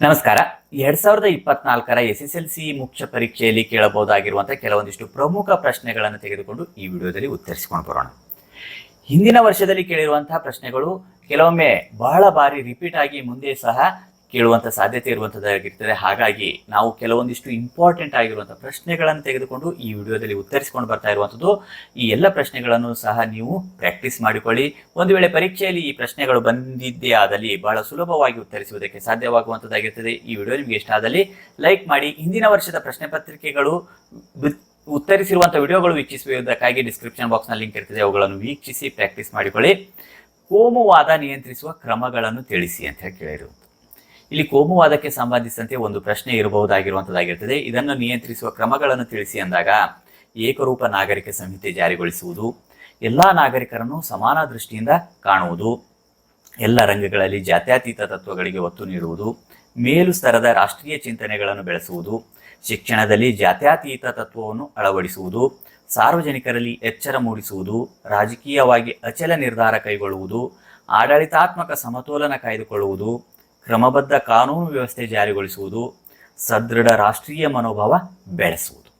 ನಮಸ್ಕಾರ. ಎರಡ್ ಸಾವಿರದ ಇಪ್ಪತ್ನಾಲ್ಕರ ಎಸ್ ಎಸ್ ಎಲ್ ಸಿ ಮುಖ್ಯ ಪರೀಕ್ಷೆಯಲ್ಲಿ ಕೇಳಬಹುದಾಗಿರುವಂತಹ ಕೆಲವೊಂದಿಷ್ಟು ಪ್ರಮುಖ ಪ್ರಶ್ನೆಗಳನ್ನು ತೆಗೆದುಕೊಂಡು ಈ ವಿಡಿಯೋದಲ್ಲಿ ಉತ್ತರಿಸಿಕೊಂಡು ಬರೋಣ. ಹಿಂದಿನ ವರ್ಷದಲ್ಲಿ ಕೇಳಿರುವಂತಹ ಪ್ರಶ್ನೆಗಳು ಕೆಲವೊಮ್ಮೆ ಬಹಳ ಬಾರಿ ರಿಪೀಟ್ ಆಗಿ ಮುಂದೆ ಸಹ ಕೇಳುವಂತ ಸಾಧ್ಯತೆ ಇರುವಂಥದ್ದಾಗಿರ್ತದೆ ಹಾಗಾಗಿ ನಾವು ಕೆಲವೊಂದಿಷ್ಟು ಇಂಪಾರ್ಟೆಂಟ್ ಆಗಿರುವಂಥ ಪ್ರಶ್ನೆಗಳನ್ನು ತೆಗೆದುಕೊಂಡು ಈ ವಿಡಿಯೋದಲ್ಲಿ ಉತ್ತರಿಸಿಕೊಂಡು ಬರ್ತಾ ಇರುವಂಥದ್ದು ಈ ಎಲ್ಲ ಪ್ರಶ್ನೆಗಳನ್ನು ಸಹ ನೀವು ಪ್ರಾಕ್ಟೀಸ್ ಮಾಡಿಕೊಳ್ಳಿ. ಒಂದು ವೇಳೆ ಪರೀಕ್ಷೆಯಲ್ಲಿ ಈ ಪ್ರಶ್ನೆಗಳು ಬಂದಿದ್ದೇ ಆದಲ್ಲಿ ಬಹಳ ಸುಲಭವಾಗಿ ಉತ್ತರಿಸುವುದಕ್ಕೆ ಸಾಧ್ಯವಾಗುವಂಥದ್ದಾಗಿರ್ತದೆ ಈ ವಿಡಿಯೋ ನಿಮಗೆ ಇಷ್ಟ ಆದಲ್ಲಿ ಲೈಕ್ ಮಾಡಿ. ಹಿಂದಿನ ವರ್ಷದ ಪ್ರಶ್ನೆ ಪತ್ರಿಕೆಗಳು ಉತ್ತರಿಸಿರುವಂಥ ವಿಡಿಯೋಗಳು ವೀಕ್ಷಿಸುವುದಕ್ಕಾಗಿ ಡಿಸ್ಕ್ರಿಪ್ಷನ್ ಬಾಕ್ಸ್ನಲ್ಲಿ ಲಿಂಕ್ ಇರ್ತದೆ. ಅವುಗಳನ್ನು ವೀಕ್ಷಿಸಿ ಪ್ರಾಕ್ಟೀಸ್ ಮಾಡಿಕೊಳ್ಳಿ. ಕೋಮುವಾದ ನಿಯಂತ್ರಿಸುವ ಕ್ರಮಗಳನ್ನು ತಿಳಿಸಿ ಅಂತ ಹೇಳಿ ಕೇಳಿರುವುದು ಇಲ್ಲಿ ಕೋಮುವಾದಕ್ಕೆ ಸಂಬಂಧಿಸಿದಂತೆ ಒಂದು ಪ್ರಶ್ನೆ ಇರಬಹುದಾಗಿರುವಂತದ್ದಾಗಿರ್ತದೆ. ಇದನ್ನು ನಿಯಂತ್ರಿಸುವ ಕ್ರಮಗಳನ್ನು ತಿಳಿಸಿ ಅಂದಾಗ, ಏಕರೂಪ ನಾಗರಿಕ ಸಂಹಿತೆ ಜಾರಿಗೊಳಿಸುವುದು, ಎಲ್ಲ ನಾಗರಿಕರನ್ನು ಸಮಾನ ದೃಷ್ಟಿಯಿಂದ ಕಾಣುವುದು, ಎಲ್ಲ ರಂಗಗಳಲ್ಲಿ ಜಾತ್ಯತೀತ ತತ್ವಗಳಿಗೆ ಒತ್ತು ನೀಡುವುದು, ಮೇಲು ಸ್ತರದ ರಾಷ್ಟ್ರೀಯ ಚಿಂತನೆಗಳನ್ನು ಬೆಳೆಸುವುದು, ಶಿಕ್ಷಣದಲ್ಲಿ ಜಾತ್ಯತೀತ ತತ್ವವನ್ನು ಅಳವಡಿಸುವುದು, ಸಾರ್ವಜನಿಕರಲ್ಲಿ ಎಚ್ಚರ ಮೂಡಿಸುವುದು, ರಾಜಕೀಯವಾಗಿ ಅಚಲ ನಿರ್ಧಾರ ಕೈಗೊಳ್ಳುವುದು, ಆಡಳಿತಾತ್ಮಕ ಸಮತೋಲನ ಕಾಯ್ದುಕೊಳ್ಳುವುದು ಕ್ರಮಬದ್ಧ ಕಾನೂನು ವ್ಯವಸ್ಥೆ ಜಾರಿಗೊಳಿಸುವುದು, ಸದೃಢ ರಾಷ್ಟ್ರೀಯ ಮನೋಭಾವ ಬೆಳೆಸುವುದು.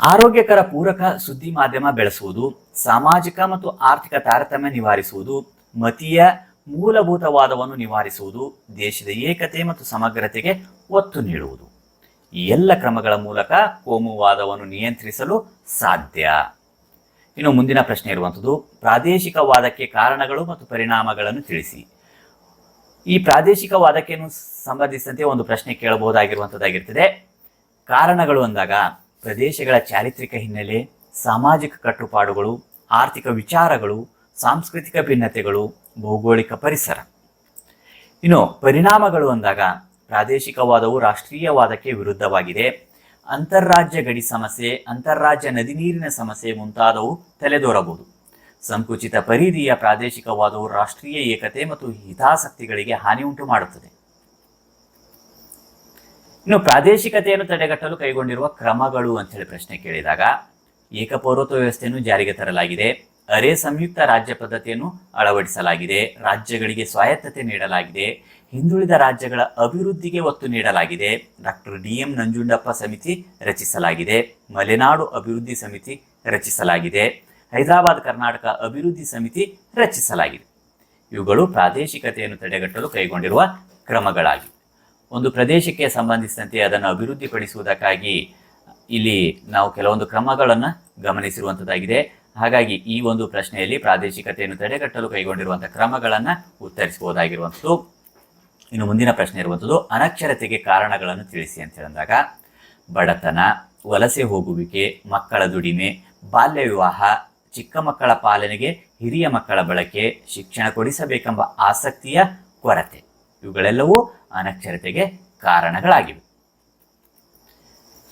ಆರೋಗ್ಯಕರ ಪೂರಕ ಸುದ್ದಿ ಮಾಧ್ಯಮ ಬೆಳೆಸುವುದು, ಸಾಮಾಜಿಕ ಮತ್ತು ಆರ್ಥಿಕ ತಾರತಮ್ಯ ನಿವಾರಿಸುವುದು, ಮತೀಯ ಮೂಲಭೂತವಾದವನ್ನು ನಿವಾರಿಸುವುದು, ದೇಶದ ಏಕತೆ ಮತ್ತು ಸಮಗ್ರತೆಗೆ ಒತ್ತು ನೀಡುವುದು. ಈ ಎಲ್ಲ ಕ್ರಮಗಳ ಮೂಲಕ ಕೋಮುವಾದವನ್ನು ನಿಯಂತ್ರಿಸಲು ಸಾಧ್ಯ. ಇನ್ನು ಮುಂದಿನ ಪ್ರಶ್ನೆ ಇರುವಂಥದ್ದು ಪ್ರಾದೇಶಿಕವಾದಕ್ಕೆ ಕಾರಣಗಳು ಮತ್ತು ಪರಿಣಾಮಗಳನ್ನು ತಿಳಿಸಿ. ಈ ಪ್ರಾದೇಶಿಕವಾದಕ್ಕೆ ಸಂಬಂಧಿಸಿದಂತೆ ಒಂದು ಪ್ರಶ್ನೆ ಕೇಳಬಹುದಾಗಿರುವಂಥದ್ದಾಗಿರ್ತದೆ ಕಾರಣಗಳು ಅಂದಾಗ ಪ್ರದೇಶಗಳ ಚಾರಿತ್ರಿಕ ಹಿನ್ನೆಲೆ, ಸಾಮಾಜಿಕ ಕಟ್ಟುಪಾಡುಗಳು, ಆರ್ಥಿಕ ವಿಚಾರಗಳು, ಸಾಂಸ್ಕೃತಿಕ ಭಿನ್ನತೆಗಳು, ಭೌಗೋಳಿಕ ಪರಿಸರ. ಇನ್ನು ಪರಿಣಾಮಗಳು ಅಂದಾಗ ಪ್ರಾದೇಶಿಕವಾದವು ರಾಷ್ಟ್ರೀಯವಾದಕ್ಕೆ ವಿರುದ್ಧವಾಗಿದೆ. ಅಂತಾರಾಜ್ಯ ಗಡಿ ಸಮಸ್ಯೆ ಅಂತಾರಾಜ್ಯ ನದಿ ನೀರಿನ ಸಮಸ್ಯೆ ಮುಂತಾದವು ತಲೆದೋರಬಹುದು. ಸಂಕುಚಿತ ಪರಿಧಿಯ ಪ್ರಾದೇಶಿಕವಾದವು ರಾಷ್ಟ್ರೀಯ ಏಕತೆ ಮತ್ತು ಹಿತಾಸಕ್ತಿಗಳಿಗೆ ಹಾನಿ ಉಂಟು ಮಾಡುತ್ತದೆ. ಇನ್ನು ಪ್ರಾದೇಶಿಕತೆಯನ್ನು ತಡೆಗಟ್ಟಲು ಕೈಗೊಂಡಿರುವ ಕ್ರಮಗಳು ಅಂತ ಹೇಳಿ ಪ್ರಶ್ನೆ ಕೇಳಿದಾಗ, ಏಕಪೌರತ್ವ ವ್ಯವಸ್ಥೆಯನ್ನು ಜಾರಿಗೆ ತರಲಾಗಿದೆ, ಅರೆ ಸಂಯುಕ್ತ ರಾಜ್ಯ ಪದ್ಧತಿಯನ್ನು ಅಳವಡಿಸಲಾಗಿದೆ, ರಾಜ್ಯಗಳಿಗೆ ಸ್ವಾಯತ್ತತೆ ನೀಡಲಾಗಿದೆ, ಹಿಂದುಳಿದ ರಾಜ್ಯಗಳ ಅಭಿವೃದ್ಧಿಗೆ ಒತ್ತು ನೀಡಲಾಗಿದೆ, ಡಾಕ್ಟರ್ ಡಿ ಎಂ ನಂಜುಂಡಪ್ಪ ಸಮಿತಿ ರಚಿಸಲಾಗಿದೆ, ಮಲೆನಾಡು ಅಭಿವೃದ್ಧಿ ಸಮಿತಿ ರಚಿಸಲಾಗಿದೆ ಹೈದರಾಬಾದ್ ಕರ್ನಾಟಕ ಅಭಿವೃದ್ಧಿ ಸಮಿತಿ ರಚಿಸಲಾಗಿದೆ. ಇವುಗಳು ಪ್ರಾದೇಶಿಕತೆಯನ್ನು ತಡೆಗಟ್ಟಲು ಕೈಗೊಂಡಿರುವ ಕ್ರಮಗಳಾಗಿವೆ. ಒಂದು ಪ್ರದೇಶಕ್ಕೆ ಸಂಬಂಧಿಸಿದಂತೆ ಅದನ್ನು ಅಭಿವೃದ್ಧಿಪಡಿಸುವುದಕ್ಕಾಗಿ ಇಲ್ಲಿ ನಾವು ಕೆಲವೊಂದು ಕ್ರಮಗಳನ್ನು ಗಮನಿಸಿರುವಂಥದ್ದಾಗಿದೆ ಹಾಗಾಗಿ ಈ ಒಂದು ಪ್ರಶ್ನೆಯಲ್ಲಿ ಪ್ರಾದೇಶಿಕತೆಯನ್ನು ತಡೆಗಟ್ಟಲು ಕೈಗೊಂಡಿರುವಂಥ ಕ್ರಮಗಳನ್ನು ಉತ್ತರಿಸಬಹುದಾಗಿರುವಂಥದ್ದು ಇನ್ನು ಮುಂದಿನ ಪ್ರಶ್ನೆ ಇರುವಂಥದ್ದು ಅನಕ್ಷರತೆಗೆ ಕಾರಣಗಳನ್ನು ತಿಳಿಸಿ ಅಂತ ಹೇಳಿದಾಗ, ಬಡತನ, ವಲಸೆ ಹೋಗುವಿಕೆ, ಮಕ್ಕಳ ದುಡಿಮೆ, ಬಾಲ್ಯ ವಿವಾಹ ಚಿಕ್ಕ ಮಕ್ಕಳ ಪಾಲನೆಗೆ, ಹಿರಿಯ ಮಕ್ಕಳ ಬಳಕೆ, ಶಿಕ್ಷಣ ಕೊಡಿಸಬೇಕೆಂಬ ಆಸಕ್ತಿಯ ಕೊರತೆ. ಇವುಗಳೆಲ್ಲವೂ ಅನಕ್ಷರತೆಗೆ ಕಾರಣಗಳಾಗಿವೆ.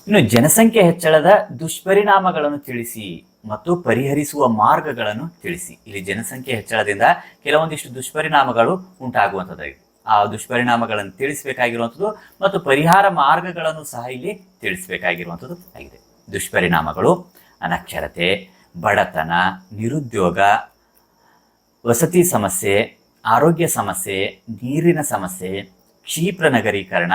ಇನ್ನು ಜನಸಂಖ್ಯೆ ಹೆಚ್ಚಳದ ದುಷ್ಪರಿಣಾಮಗಳನ್ನು ತಿಳಿಸಿ ಮತ್ತು ಪರಿಹರಿಸುವ ಮಾರ್ಗಗಳನ್ನು ತಿಳಿಸಿ. ಇಲ್ಲಿ ಜನಸಂಖ್ಯೆ ಹೆಚ್ಚಳದಿಂದ ಕೆಲವೊಂದಿಷ್ಟು ದುಷ್ಪರಿಣಾಮಗಳು ಉಂಟಾಗುವಂಥದ್ದಾಗಿದೆ ಆ ದುಷ್ಪರಿಣಾಮಗಳನ್ನು ತಿಳಿಸಬೇಕಾಗಿರುವಂಥದ್ದು ಮತ್ತು ಪರಿಹಾರ ಮಾರ್ಗಗಳನ್ನು ಸಹ ಇಲ್ಲಿ ತಿಳಿಸಬೇಕಾಗಿರುವಂಥದ್ದು ಆಗಿದೆ. ದುಷ್ಪರಿಣಾಮಗಳು ಅನಕ್ಷರತೆ ಬಡತನ, ನಿರುದ್ಯೋಗ, ವಸತಿ ಸಮಸ್ಯೆ, ಆರೋಗ್ಯ ಸಮಸ್ಯೆ, ನೀರಿನ ಸಮಸ್ಯೆ, ಕ್ಷೀಪ್ರ ನಗರೀಕರಣ.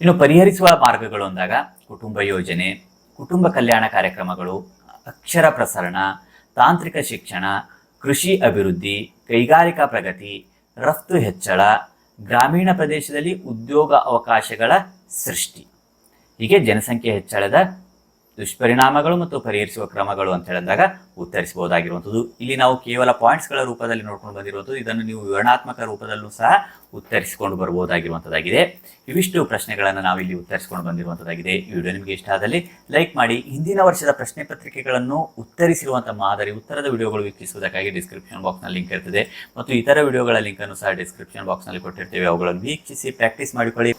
ಇನ್ನು ಪರಿಹರಿಸುವ ಮಾರ್ಗಗಳು ಅಂದಾಗ ಕುಟುಂಬ ಯೋಜನೆ, ಕುಟುಂಬ ಕಲ್ಯಾಣ ಕಾರ್ಯಕ್ರಮಗಳು, ಅಕ್ಷರ ಪ್ರಸರಣ, ತಾಂತ್ರಿಕ ಶಿಕ್ಷಣ, ಕೃಷಿ ಅಭಿವೃದ್ಧಿ, ಕೈಗಾರಿಕಾ ಪ್ರಗತಿ, ರಫ್ತು ಹೆಚ್ಚಳ, ಗ್ರಾಮೀಣ ಪ್ರದೇಶದಲ್ಲಿ ಉದ್ಯೋಗ ಅವಕಾಶಗಳ ಸೃಷ್ಟಿ. ಹೀಗೆ ಜನಸಂಖ್ಯೆ ಹೆಚ್ಚಳದ ದುಷ್ಪರಿಣಾಮಗಳು ಮತ್ತು ಪರಿಹರಿಸುವ ಕ್ರಮಗಳು ಅಂತ ಹೇಳಿದಾಗ ಉತ್ತರಿಸಬಹುದಾಗಿರುವಂಥದ್ದು. ಇಲ್ಲಿ ನಾವು ಕೇವಲ ಪಾಯಿಂಟ್ಸ್ಗಳ ರೂಪದಲ್ಲಿ ನೋಡ್ಕೊಂಡು ಬಂದಿರುವಂಥದ್ದು. ಇದನ್ನು ನೀವು ವಿವರಣಾತ್ಮಕ ರೂಪದಲ್ಲೂ ಸಹ ಉತ್ತರಿಸಿಕೊಂಡು ಬರಬಹುದಾಗಿರುವಂಥದ್ದಾಗಿದೆ. ಇವಿಷ್ಟು ಪ್ರಶ್ನೆಗಳನ್ನು ನಾವು ಇಲ್ಲಿ ಉತ್ತರಿಸಿಕೊಂಡು ಬಂದಿರುವಂಥದ್ದಾಗಿದೆ. ಈ ವಿಡಿಯೋ ನಿಮಗೆ ಇಷ್ಟ ಆದಲ್ಲಿ ಲೈಕ್ ಮಾಡಿ. ಹಿಂದಿನ ವರ್ಷದ ಪ್ರಶ್ನೆ ಪತ್ರಿಕೆಗಳನ್ನು ಉತ್ತರಿಸಿರುವಂಥ ಮಾದರಿ ಉತ್ತರದ ವಿಡಿಯೋಗಳು ವೀಕ್ಷಿಸುವುದಕ್ಕಾಗಿ ಡಿಸ್ಕ್ರಿಪ್ಷನ್ ಬಾಕ್ಸ್ನಲ್ಲಿ ಲಿಂಕ್ ಇರ್ತದೆ. ಮತ್ತು ಇತರ ವಿಡಿಯೋಗಳ ಲಿಂಕನ್ನು ಸಹ ಡಿಸ್ಕ್ರಿಪ್ಷನ್ ಬಾಕ್ಸ್ನಲ್ಲಿ ಕೊಟ್ಟಿರ್ತೇವೆ. ಅವುಗಳನ್ನು ವೀಕ್ಷಿಸಿ ಪ್ರಾಕ್ಟೀಸ್ ಮಾಡಿಕೊಳ್ಳಿ.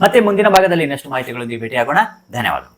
ಮತ್ತೆ ಮುಂದಿನ ಭಾಗದಲ್ಲಿ ಇನ್ನಷ್ಟು ಮಾಹಿತಿಗಳೊಂದಿಗೆ ಭೇಟಿಯಾಗೋಣ. ಧನ್ಯವಾದಗಳು.